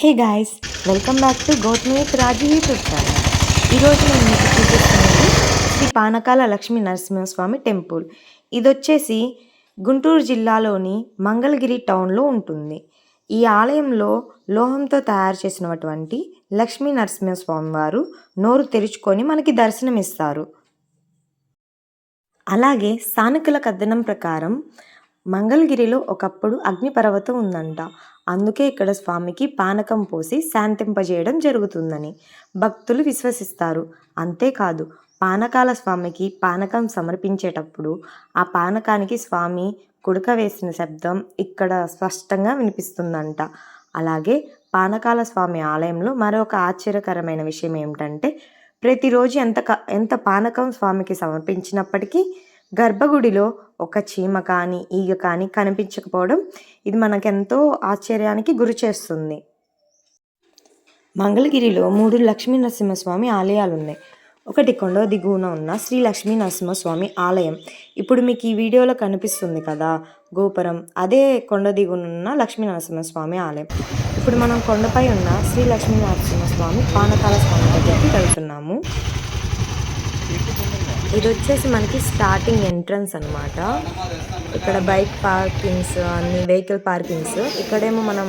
Hey guys welcome back to Gautami Raju YouTube channel ఈరోజు నేను మీకు చూపిస్తున్నది శ్రీ పానకాల లక్ష్మీ నరసింహస్వామి టెంపుల్. ఇది వచ్చేసి గుంటూరు జిల్లాలోని మంగళగిరి టౌన్లో ఉంటుంది. ఈ ఆలయంలో లోహంతో తయారు చేసినటువంటి లక్ష్మీ నరసింహస్వామి వారు నోరు తెరుచుకొని మనకి దర్శనమిస్తారు. అలాగే స్థానికుల కథనం ప్రకారం మంగళగిరిలో ఒకప్పుడు అగ్నిపర్వతం ఉందంట. అందుకే ఇక్కడ స్వామికి పానకం పోసి శాంతింపజేయడం జరుగుతుందని భక్తులు విశ్వసిస్తారు. అంతేకాదు పానకాల స్వామికి పానకం సమర్పించేటప్పుడు ఆ పానకానికి స్వామి కుడక వేసిన శబ్దం ఇక్కడ స్పష్టంగా వినిపిస్తుందంట. అలాగే పానకాల స్వామి ఆలయంలో మరొక ఆశ్చర్యకరమైన విషయం ఏమిటంటే ప్రతిరోజు ఎంత ఎంత పానకం స్వామికి సమర్పించినప్పటికీ గర్భగుడిలో ఒక చీమ కానీ ఈగ కానీ కనిపించకపోవడం ఇది మనకెంతో ఆశ్చర్యానికి గురి చేస్తుంది. మంగళగిరిలో మూడు లక్ష్మీ నరసింహస్వామి ఆలయాలు ఉన్నాయి ఒకటి కొండ దిగువన ఉన్న శ్రీ లక్ష్మీ నరసింహస్వామి ఆలయం. ఇప్పుడు మీకు ఈ వీడియోలో కనిపిస్తుంది కదా గోపురం. అదే కొండ దిగువన ఉన్న లక్ష్మీ నరసింహస్వామి ఆలయం. ఇప్పుడు మనం కొండపై ఉన్న శ్రీ లక్ష్మీ నరసింహస్వామి పానకాల స్వామి దగ్గరికి వెళ్తున్నాము. ఇది వచ్చేసి మనకి స్టార్టింగ్ ఎంట్రన్స్ అన్నమాట. ఇక్కడ బైక్ పార్కింగ్స్ అన్ని వెహికల్ పార్కింగ్స్ ఇక్కడేమో మనం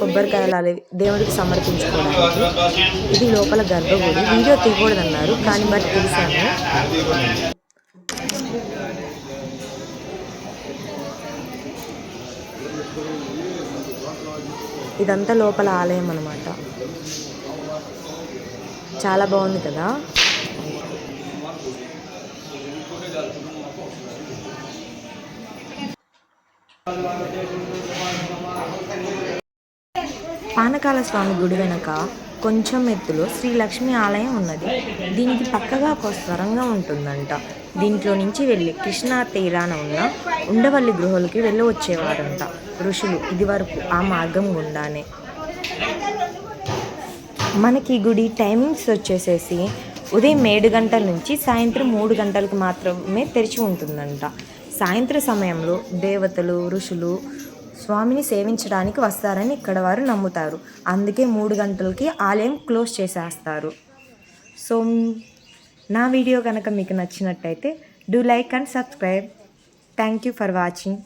కొబ్బరికాయలు అవి దేవుడికి సమర్పించుకోవడానికి. ఇది లోపల గర్భగుడి. వీడియో తీయకూడదు అన్నారు కానీ బట్ తీసాము ఇదంతా లోపల ఆలయం అన్నమాట. చాలా బాగుంది కదా? పానకాల స్వామి గుడి వెనక కొంచెం ఎత్తులో శ్రీ లక్ష్మి ఆలయం ఉన్నది. దీనికి పక్కగా ఒక స్వరంగా ఉంటుందంట. దీంట్లో నుంచి వెళ్ళి కృష్ణా తీరాన ఉన్న ఉండవల్లి గృహలకి వెళ్ళి వచ్చేవారంట. ఋషులు ఇదివరకు ఆ మార్గం గుండానే. మనకి గుడి టైమింగ్స్ వచ్చేసేసి ఉదయం ఏడు గంటల నుంచి సాయంత్రం మూడు గంటలకు మాత్రమే తెరిచి ఉంటుందంట. సాయంత్ర సమయంలో దేవతలు ఋషులు స్వామిని సేవించడానికి వస్తారని ఇక్కడ వారు నమ్ముతారు. అందుకే మూడు గంటలకి ఆలయం క్లోజ్ చేసేస్తారు. సో నా వీడియో కనుక మీకు నచ్చినట్టయితే do like and subscribe. Thank you for watching.